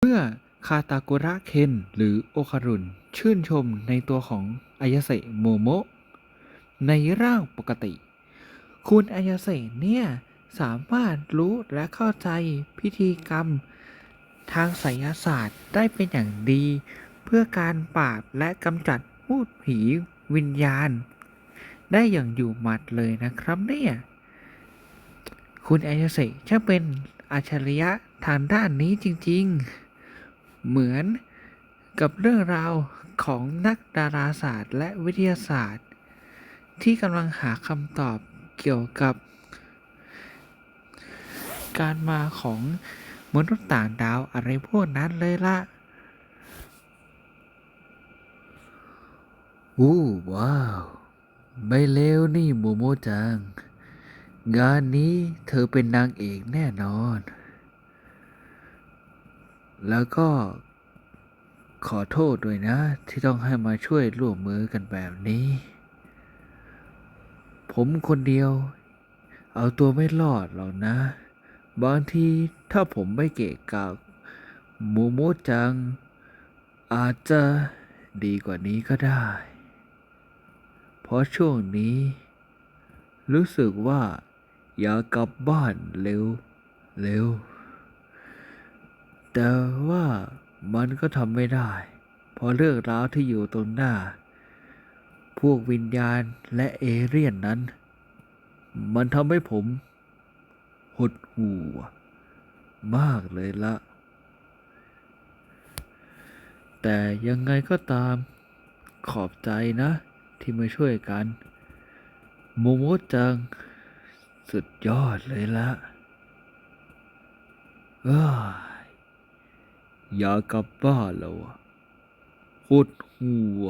เมื่อคาตาโกระเคนหรือโอคารุนชื่นชมในตัวของอายาเสะโมโมะในร่างปกติ คุณอายาเสะเนี่ยสามารถรู้และเข้าใจพิธีกรรม ทางไสยศาสตร์ได้เป็นอย่างดี เพื่อการปราบและกำจัดพูดผีวิญญาณ ได้อย่างอยู่หมัดเลยนะครับเนี่ย คุณอายาเสะช่าเป็นอัจฉริยะทางด้านนี้จริง ๆ เหมือนกับเรื่องราวของนักดาราศาสตร์และวิทยาศาสตร์ ที่กำลังหาคำตอบเกี่ยวกับ การมาของมนุษย์ต่างดาวอะไรพวกนั้นเลยละอู้ว้าว ไม่เลวนี่โมโมจัง งานนี้เธอเป็นนางเอกแน่นอน แล้วก็ ขอโทษด้วยนะ ที่ต้องให้มาช่วยร่วมมือกันแบบนี้ ผมคนเดียว เอาตัวไม่รอดหรอกนะ บางทีถ้าผมไม่เกะกะโมโมจัง อาจจะดีกว่านี้ก็ได้ เพราะช่วงนี้ รู้สึกว่าอยากกลับบ้านเร็วเร็ว แต่ว่า มันก็ทำไม่ได้เพราะเรื่องราวที่อยู่ตรงหน้า พวกวิญญาณและเอเรียนนั้น มันทำให้ผม หดหู่มากเลยละ แต่ยังไงก็ตามขอบใจนะ ที่มาช่วยกัน โมโมจัง สุดยอดเลยละ เอ้ย อยากกลับบ้านแล้วอะโคตรหัว